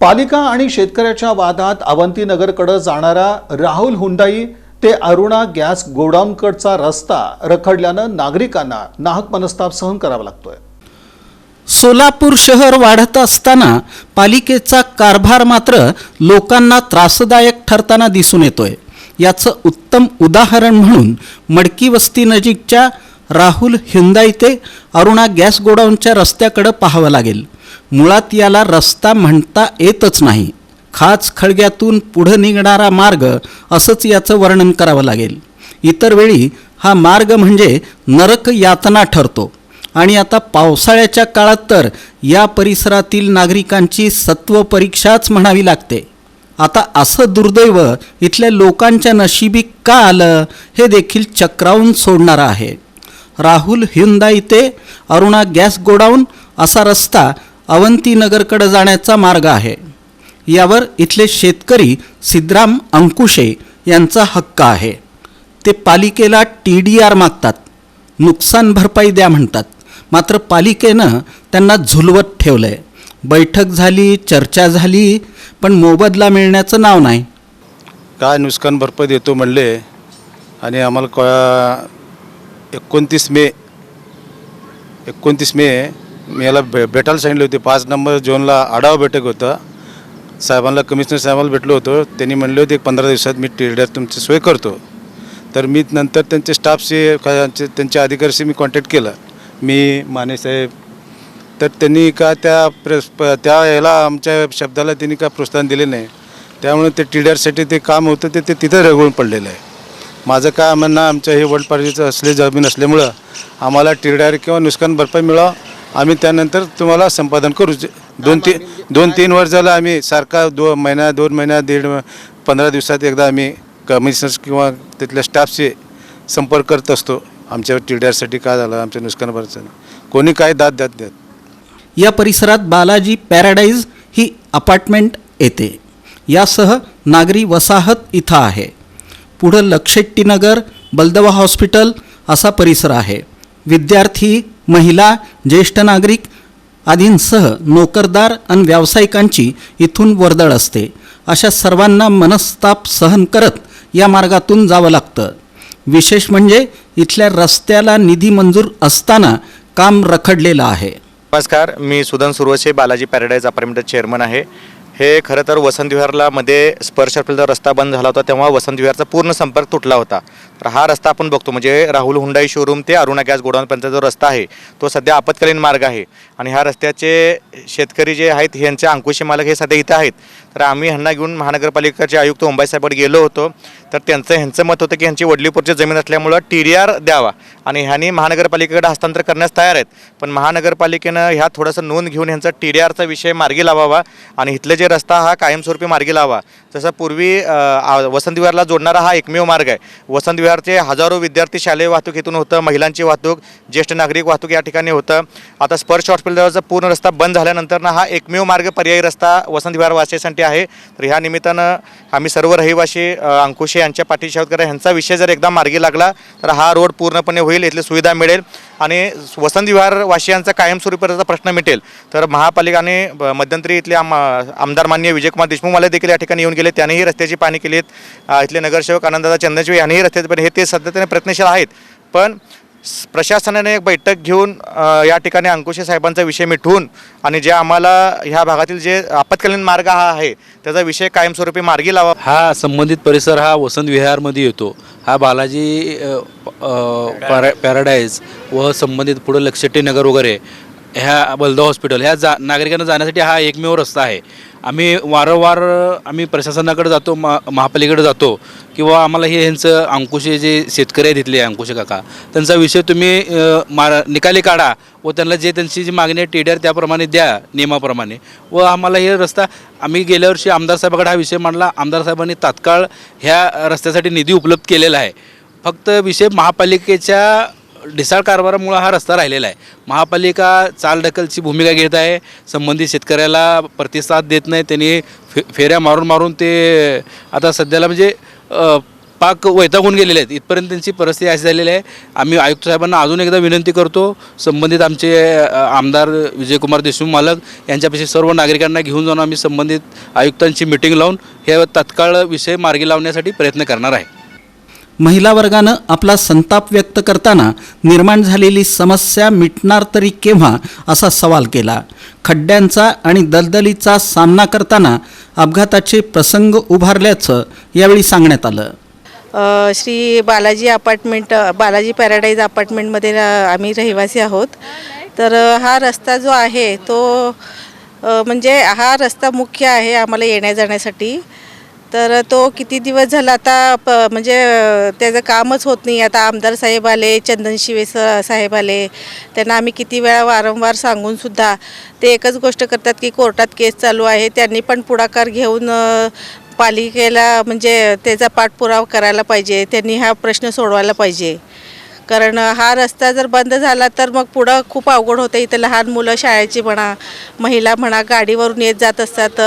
पालिका आणि शेतकऱ्याच्या वादात अवंतीनगरकडे जाणारा राहुल हुंडाई ते अरुणा गॅस गोडाऊनकडचा रस्ता रखडल्यानं नागरिकांना नाहक मनस्ताप सहन करावा लागतोय. सोलापूर शहर वाढत असताना पालिकेचा कारभार मात्र लोकांना त्रासदायक ठरताना दिसून येतोय. याचं उत्तम उदाहरण म्हणून मडकी वस्ती नजीकच्या राहुल हिंदाई ते अरुणा गॅस गोडाऊनच्या रस्त्याकडं पाहावं लागेल. मुळात याला रस्ता म्हणता येतच नाही. खाच खळग्यातून पुढं निघणारा मार्ग असंच याचं वर्णन करावं लागेल. इतर वेळी हा मार्ग म्हणजे नरक यातना ठरतो. आणि आता पावसाळ्याच्या काळात तर या परिसरातील नागरिकांची सत्व परीक्षाच म्हणावी लागते. आता असं दुर्दैव इथल्या लोकांच्या नशिबी का आलं हे देखील चक्रावून सोडणारं आहे. राहुल हिंदा इथे अरुणा गॅस गोडाऊन असा रस्ता अवंतीनगरकडे जाण्याचा मार्ग आहे. यावर इथले शेतकरी सिद्धराम अंकुशे यांचा हक्क आहे. ते पालिकेला टी डी आर मागतात. नुकसान भरपाई द्या म्हणतात. मात्र पालिकेनं त्यांना झुलवत ठेवलं आहे बैठक झाली चर्चा झाली पण मोबदला मिळण्याचं नाव नाही. काय नुकसान भरपाई देतो म्हणले आणि आम्हाला क एकोणतीस मे एकोणतीस मे मी याला भे भेटायला सांगितली होती. पाच नंबर झोनला आढावा बैठक होतं. साहेबांना कमिशनर साहेबांना भेटलो होतो. त्यांनी म्हणले होते पंधरा दिवसात मी टेडर तुमची सोय करतो. तर मी नंतर त्यांचे स्टाफशी त्यांच्या अधिकाऱ्याशी मी कॉन्टॅक्ट केलं. मी माने साहेब तर त्यांनी का त्या प्रेस प- त्या याला आमच्या शब्दाला त्यांनी का प्रोत्साहन दिले नाही. त्यामुळे ते टीडरसाठी ते काम होतं ते ते तिथं रगवून पडलेलं आहे. माझं काय म्हणणं आमच्या हे वर्ल्ड पार्टीचं असले जमीन असल्यामुळं आम्हाला टीडर किंवा नुकसान भरपाई मिळावं आम्ही त्यानंतर तुम्हाला संपादन करू. जे- दोन तीन दोन तीन वर्ष झालं आम्ही सारखा दो महिना दोन महिना दीड पंधरा दिवसात एकदा आम्ही कमिशनर्स किंवा तिथल्या स्टाफशी संपर्क करत असतो. आमच्या टीडरसाठी काय झालं आमच्या नुकसान भरचं कोणी काय दाद द्यात द्यात या परिसरात बालाजी पॅराडाईज ही अपार्टमेंट येते. यासह नागरी वसाहत इथं आहे. पुढं लक्षेट्टीनगर बलदवा हॉस्पिटल असा परिसर आहे. विद्यार्थी महिला ज्येष्ठ नागरिक आदींसह नोकरदार आणि व्यावसायिकांची इथून वर्दळ असते. अशा सर्वांना मनस्ताप सहन करत या मार्गातून जावं लागतं. विशेष म्हणजे इथल्या रस्त्याला निधी मंजूर असताना काम रखडलेलं आहे. नमस्कार मी सुदन सुरवसे बालाजी पॅराडाईज अपार्टमेंटचा चेअरमन आहे. हे खरं तर वसंत विहारला मध्ये स्पर्श रस्ता बंद झाला होता तेव्हा वसंत विहारचा पूर्ण संपर्क तुटला होता. तर हा रस्ता आपण बघतो म्हणजे राहुल हुंडाई शोरूम ते अरुणा गॅस गोडाऊनपर्यंत जो रस्ता आहे तो सध्या आपत्कालीन मार्ग आहे. आणि ह्या रस्त्याचे शेतकरी जे आहेत ह्यांचे अंकुशी मालक हे सध्या इथं आहेत. तर आम्ही ह्यांना घेऊन महानगरपालिकेचे आयुक्त मुंबईसाहेबकडे गेलो होतो. तर त्यांचं ह्यांचं मत होतं की ह्यांची वडलीपूरची जमीन असल्यामुळं टी डी आर द्यावा. आणि ह्यांनी महानगरपालिकेकडे हस्तांतर करण्यास तयार आहेत. पण महानगरपालिकेनं ह्या थोडंसं नोंद घेऊन ह्यांचा टी डी आरचा विषय मार्गी लावावा आणि इथले जे रस्ता हा कायमस्वरूपी मार्गी लावा. जसं पूर्वी वसंतविहारला वसंत जोडणारा हा एकमेव मार्ग आहे. वसंत विहारचे हजारो विद्यार्थी शालेय वाहतूक इथून होतं महिलांची वाहतूक ज्येष्ठ नागरिक वाहतूक या ठिकाणी होतं. आता स्पर्श हॉस्पिटलचा पूर्ण रस्ता बंद झाल्यानंतर ना हा एकमेव मार्ग पर्यायी रस्ता वसंत विहार वासियांसाठी आहे. तर ह्या निमित्तानं आम्ही सर्व रहिवाशी अंकुशे यांच्या पाठीशी आहोत. ह्यांचा विषय जर एकदा मार्गी लागला तर हा रोड पूर्णपणे होईल इथली सुविधा मिळेल. आणि वसंत विहार वासियांचा कायमस्वरूपीचा प्रश्न मिटेल. तर महापालिकाने मध्यंतरी इथले आम आमदार मान्य विजयकुमार देशमुख मला देखील या ठिकाणी येऊन गेले. त्यांनीही रस्त्याची पाहणी केली इथले नगरसेवक आनंदादा चंदनशिव यांनीही रस्त्याचे हे ते सध्या प्रयत्नशील आहेत. पण प्रशासनाने एक बैठक घेऊन या ठिकाणी अंकुशे साहेबांचा विषय मिठवून आणि जे आम्हाला ह्या भागातील जे आपत्कालीन मार्ग हा आहे त्याचा विषय कायमस्वरूपी मार्गी लावा. हा संबंधित परिसर हा वसंत विहारमध्ये येतो. हा बालाजी पॅरा पॅराडाईज व संबंधित पुढं लक्षट्टी नगर वगैरे ह्या बलदा हॉस्पिटल ह्या जा नागरिकांना जाण्यासाठी हा एकमेव रस्ता आहे. आम्ही वारंवार आम्ही प्रशासनाकडे जातो मा महापालिकेकडे जातो किंवा आम्हाला हे ह्यांचं अंकुशे जे शेतकरी आहेत तिथले अंकुशे काका त्यांचा विषय तुम्ही मार निकाली काढा व त्यांना जे त्यांची जी मागणी आहे टेडर त्याप्रमाणे द्या नियमाप्रमाणे. व आम्हाला हे रस्ता आम्ही गेल्या वर्षी आमदार साहेबाकडे हा विषय मांडला. आमदार साहेबांनी तात्काळ ह्या रस्त्यासाठी निधी उपलब्ध केलेला आहे. फक्त विषय महापालिकेच्या ढिसाळ कारभारामुळं हा रस्ता राहिलेला आहे. महापालिका चालढकलची भूमिका घेत आहे. संबंधित शेतकऱ्याला प्रतिसाद देत नाही. त्यांनी फे फेऱ्या मारून मारून ते आता सध्याला म्हणजे पाक वैतागून गेलेले आहेत. इथपर्यंत त्यांची परिस्थिती अशी झालेली आहे. आम्ही आयुक्त साहेबांना अजून एकदा विनंती करतो. संबंधित आमचे आमदार विजयकुमार देशमुख मालक यांच्यापाशी सर्व नागरिकांना घेऊन जाऊन आम्ही संबंधित आयुक्तांची मिटिंग लावून हे तत्काळ विषय मार्गी लावण्यासाठी प्रयत्न करणार आहे. महिला वर्गानं आपला संताप व्यक्त करताना निर्माण झालेली समस्या मिटणार तरी केव्हा असा सवाल केला. खड्ड्यांचा आणि दलदलीचा सामना करताना अपघाताचे प्रसंग उभारल्याचं यावेळी सांगण्यात आलं. श्री बालाजी अपार्टमेंट बालाजी पॅराडाईज अपार्टमेंटमध्ये रा- आम्ही रहिवासी आहोत. तर हा रस्ता जो आहे तो म्हणजे हा रस्ता मुख्य आहे आम्हाला येण्या जाण्यासाठी. तर तो किती दिवस झाला आता प म्हणजे त्याचं कामच होत नाही. आता आमदार साहेब आले चंदन शिवे स- साहेब आले. त्यांना आम्ही किती वेळा वारंवार सांगूनसुद्धा ते एकच गोष्ट करतात की कोर्टात केस चालू आहे. त्यांनी पण पुढाकार घेऊन पालिकेला म्हणजे त्याचा पाठपुरावा करायला पाहिजे. त्यांनी हा प्रश्न सोडवायला पाहिजे. कारण हा रस्ता जर बंद झाला तर मग पुढं खूप अवघड होतं. इथं लहान मुलं शाळेची म्हणा महिला म्हणा गाडीवरून येत जात असतात.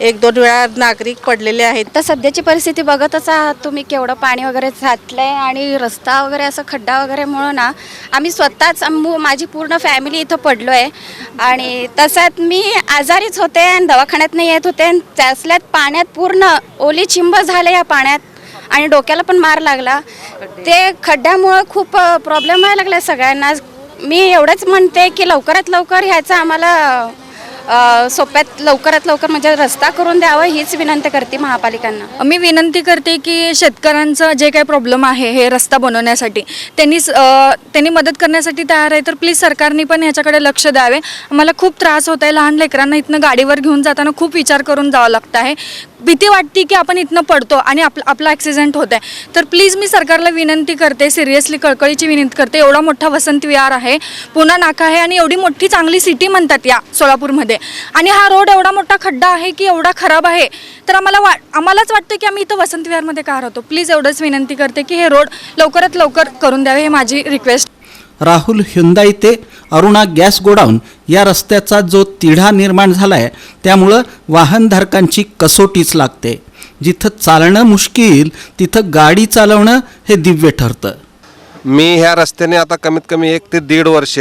एक दोन वेळा नागरिक पडलेले आहेत. तर सध्याची परिस्थिती बघतच आहात तुम्ही केवढं पाणी वगैरे साठलं आहे आणि रस्ता वगैरे असं खड्डा वगैरे म्हणून ना आम्ही स्वतःच माझी पूर्ण फॅमिली इथं पडलो आहे आणि तसंच मी आजारीच होते आणि दवाखान्यात नाही येत होते आणि त्यासल्यात पाण्यात पूर्ण ओली चिंब झालं या पाण्यात. आणि डोक्याला पण मार लागला. ते खड्ड्यामुळं खूप प्रॉब्लेम व्हायला लागला सगळ्यांना. मी एवढंच म्हणते की लवकरात लवकर ह्याचा आम्हाला सोप्यात लवकरात लवकर म्हणजे रस्ता करून द्यावा हीच विनंती करते महापालिकांना. मी विनंती करते की शेतकऱ्यांचं जे काही प्रॉब्लेम आहे हे रस्ता बनवण्यासाठी त्यांनी स- त्यांनी मदत करण्यासाठी तयार आहे. तर प्लीज सरकारने पण ह्याच्याकडे लक्ष द्यावे. मला खूप त्रास होत आहे. लहान लेकरांना इथनं गाडीवर घेऊन जाताना खूप विचार करून जावं लागतं आहे. भीती वाटते की आपण इथनं पडतो आणि आप आपला ॲक्सिडेंट होत आहे तर प्लीज मी सरकारला विनंती करते सिरियसली कळकळीची विनंती करते. एवढा मोठा वसंत विहार आहे पुन्हा नाका आहे आणि एवढी मोठी चांगली सिटी म्हणतात या सोलापूरमध्ये. आणि हा रोड एवढा मोठा खड्डा आहे की एवढा खराब आहे तर आम्हाला वा आम्हालाच वाटतं की आम्ही इथं वसंत विहारमध्ये का राहतो. प्लीज एवढंच विनंती करते की हे रोड लवकरात लवकर करून द्यावे हे माझी रिक्वेस्ट राहुल हुंदाई ते अरुणा गॅस गोडाऊन या रस्त्याचा जो तिढा निर्माण झाला आहे त्यामुळं वाहनधारकांची कसोटीच लागते. जिथं चालणं मुश्किल तिथं गाडी चालवणं हे दिव्य ठरतं. मी ह्या रस्त्याने आता कमीत कमी एक ते दीड वर्ष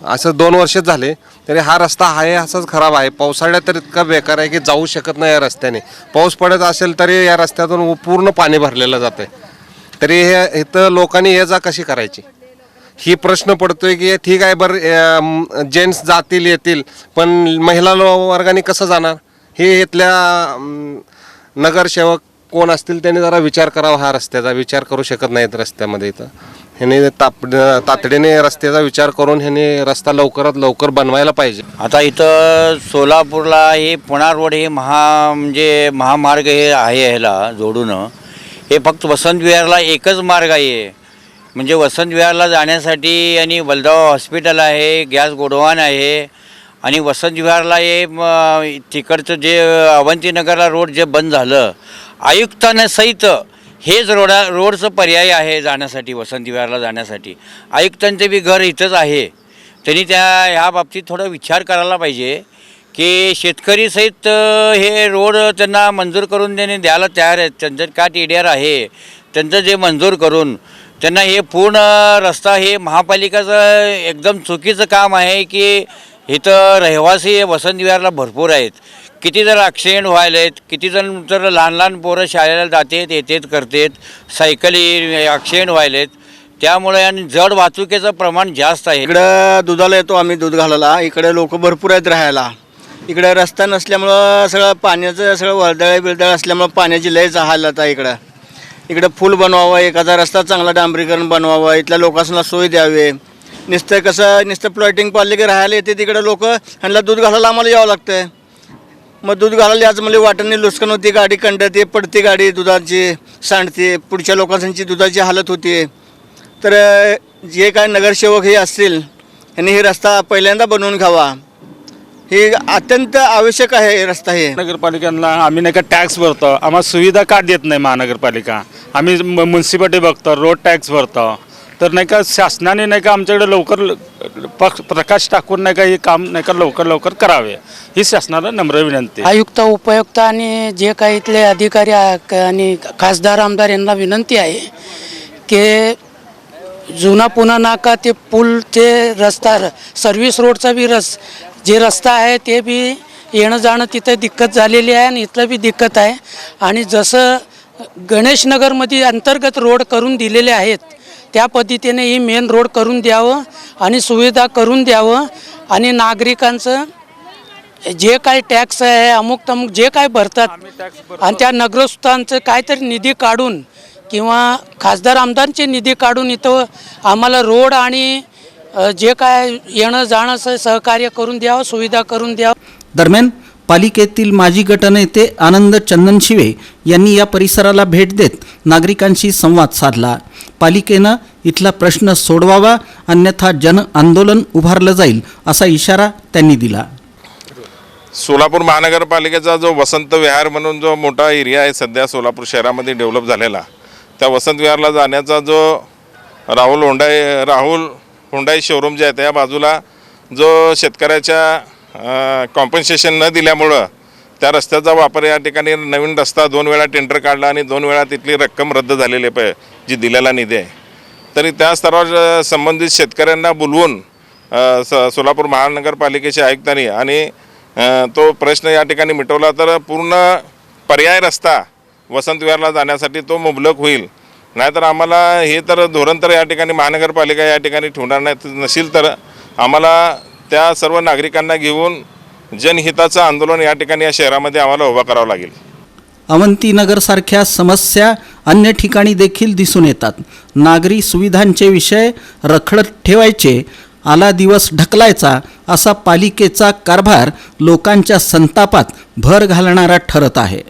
असं दोन वर्ष झाले तरी हा रस्ता आहे असाच खराब आहे. पावसाळ्यात तर इतका बेकार आहे की जाऊ शकत नाही या रस्त्याने. पाऊस पडत असेल तरी या रस्त्यातून पूर्ण पाणी भरलेलं जातं तरी हे इथं लोकांनी ये जा कशी करायची? ही प्रश्न पडतोय की ठीक आहे बरं जेंट्स जातील येतील पण महिला लो वर्गाने कसं जाणार? हे इथल्या नगरसेवक कोण असतील त्यांनी जरा विचार करावा हा रस्त्याचा विचार करू शकत नाहीत रस्त्यामध्ये इथं. ह्याने ताप तातडीने रस्त्याचा विचार करून ह्याने रस्ता लवकरात लवकर बनवायला पाहिजे. आता इथं सोलापूरला हे पुणा रोड हे महा म्हणजे महामार्ग हे आहे ह्याला जोडून. हे फक्त वसंत विहारला एकच मार्ग आहे. म्हणजे वसंत विहारला जाण्यासाठी आणि बलदाव हॉस्पिटल आहे गॅस गोडवान आहे आणि वसंत विहारला हे तिकडचं जे अवंतीनगरला रोड जे बंद झालं आयुक्तानं सहित हेच रोडा रोडचं पर्याय आहे जाण्यासाठी वसंत विहारला जाण्यासाठी. आयुक्तांचे बी घर इथंच आहे. त्यांनी त्या ह्या बाबतीत थोडा विचार करायला पाहिजे की शेतकरी सहित हे रोड त्यांना मंजूर करून त्यांनी द्यायला तयार आहेत. त्यांचं का टी आहे. त्यांचं जे मंजूर करून त्यांना हे पूर्ण रस्ता हे महापालिकाचं एकदम चुकीचं काम आहे की इथं रहिवासी वसंत विहारला भरपूर आहेत. किती जर ॲक्सिडेंट व्हायला आहेत किती जण तर लहान लहान पोरं शाळेला जातात येतात करतेत सायकली ॲक्सिडेंट आहेत त्यामुळे आणि जड वाहतुकीचं प्रमाण जास्त आहे. इकडं दुधाला येतो आम्ही दूध घालायला. इकडे लोक भरपूर आहेत राहायला. इकडे रस्ता नसल्यामुळं सगळं पाण्याचं सगळं वर्दळ बिरदळ असल्यामुळं पाण्याची लय हाल आता इकडं. इकडं फुल बनवावं एखादा रस्ता चांगला डांबरीकरण बनवावं इथल्या लोकांना सोय द्यावे. नुसतं कसं नुसतं प्लॉटिंग पाडले की राहायला येते तिकडे लोक ह्यांना दूध घालायला आम्हाला यावं लागतं मग दूध घालायला याच म्हणजे वाटाने लुस्कान होती गाडी कंडते पडते गाडी दुधाची सांडते पुढच्या लोकांची दुधाची हालत होती. तर जे काय नगरसेवक हे असतील यांनी हे रस्ता पहिल्यांदा बनवून घ्यावा. हे अत्यंत आवश्यक आहे हे रस्ता हे. नगरपालिकांना आम्ही नाही का टॅक्स भरतो. आम्हाला सुविधा का देत नाही महानगरपालिका? आम्ही म्युन्सिपाल्टी बघतो रोड टॅक्स भरतो. तर नाही का शासनाने नाही का आमच्याकडे लवकर ल- पक्ष प्रकाश टाकून नाही का हे काम नाही का लवकर लवकर करावे ही शासनाला नम्र विनंती. आहे. आयुक्त उपयुक्त आणि जे काही इथले अधिकारी आ- क- आणि खासदार आमदार यांना विनंती आहे की जुना पुणा नाका ते पूल ते रस्ता सर्व्हिस रोडचा बी रस जे रस्ता आहे ते बी येणं जाणं तिथं दिक्कत झालेली आहे आणि इथलं बी दिक्कत आहे. आणि जसं गणेशनगरमध्ये अंतर्गत रोड करून दिलेले आहेत त्या पद्धतीने ही मेन रोड करून द्यावं आणि सुविधा करून द्यावं आणि नागरिकांचं जे काय टॅक्स आहे अमुक तमुक जे काय भरतात आणि त्या नगरस्थांचं काहीतरी निधी काढून किंवा खासदार आमदारांचे निधी काढून इथं आम्हाला रोड आणि जे काय येणं जाणं सहकार्य करून द्यावं सुविधा करून द्यावं. दरम्यान पालिकेतील माजी गटनेते आनंद चंदनशिवे यांनी या परिसराला भेट देत नागरिकांशी संवाद साधला. पालिकेनं इथला प्रश्न सोडवावा अन्यथा जन आंदोलन उभारलं जाईल असा इशारा त्यांनी दिला. सोलापूर महानगरपालिकेचा जो वसंत विहार म्हणून जो मोठा एरिया आहे सध्या सोलापूर शहरामध्ये डेव्हलप झालेला त्या वसंत विहारला जाण्याचा जो Rahul Hyundai Rahul Hyundai showroom जे आहे त्या बाजूला जो शेतकऱ्याच्या कॉम्पन्सेशन न दिल्यामुळं त्या रस्त्याचा वापर या ठिकाणी नवीन रस्ता दोन वेळा टेंडर काढला आणि दोन वेळा तिथली रक्कम रद्द झालेली आहे प- जी दिलेला निधी आहे. तरी त्या स्तरावर संबंधित शेतकऱ्यांना बोलवून स सोलापूर महानगरपालिकेच्या आयुक्तांनी आणि तो प्रश्न या ठिकाणी मिटवला तर पूर्ण पर्याय रस्ता वसंत विहारला जाण्यासाठी तो मुबलक होईल. नाहीतर आम्हाला हे तर धोरण तर या ठिकाणी महानगरपालिका या ठिकाणी ठेवणार नाही नसेल तर आम्हाला त्या सर्व नागरिकांना घेऊन जनहिताचं आंदोलन या ठिकाणी या शहरामध्ये आम्हाला उभा करावं लागेल. अवंतीनगरसारख्या समस्या अन्य ठिकाणी देखील दिसून येतात. नागरी सुविधांचे विषय रखडत ठेवायचे आला दिवस ढकलायचा असा पालिकेचा कारभार लोकांच्या संतापात भर घालणारा ठरत आहे.